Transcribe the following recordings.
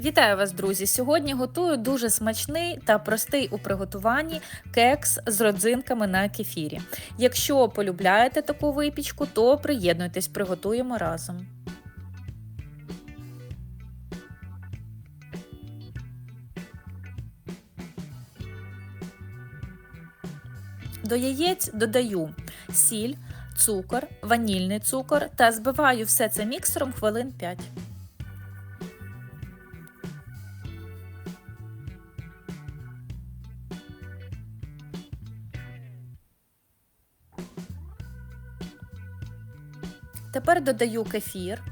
Вітаю вас, друзі! Сьогодні готую дуже смачний та простий у приготуванні кекс з родзинками на кефірі. Якщо полюбляєте таку випічку, то приєднуйтесь, приготуємо разом. До яєць додаю сіль, цукор, ванільний цукор та збиваю все це міксером хвилин 5. Тепер додаю кефір,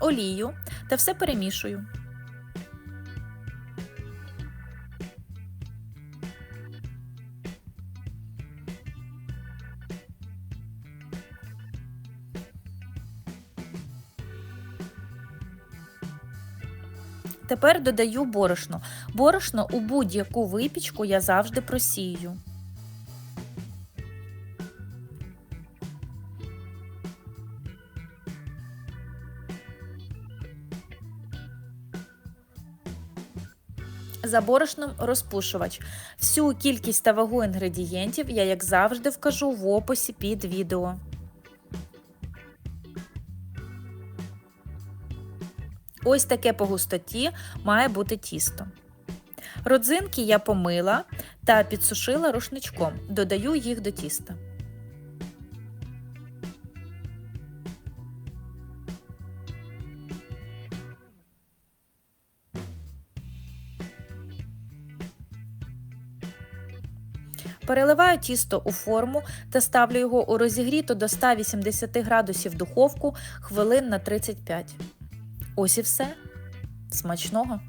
олію та все перемішую. Тепер додаю борошно. Борошно у будь-яку випічку я завжди просію. За борошном розпушувач. Всю кількість та вагу інгредієнтів я, як завжди, вкажу в описі під відео. Ось таке по густоті має бути тісто. Родзинки я помила та підсушила рушничком. Додаю їх до тіста. Переливаю тісто у форму та ставлю його у розігріту до 180 градусів духовку хвилин на 35. Ось і все. Смачного!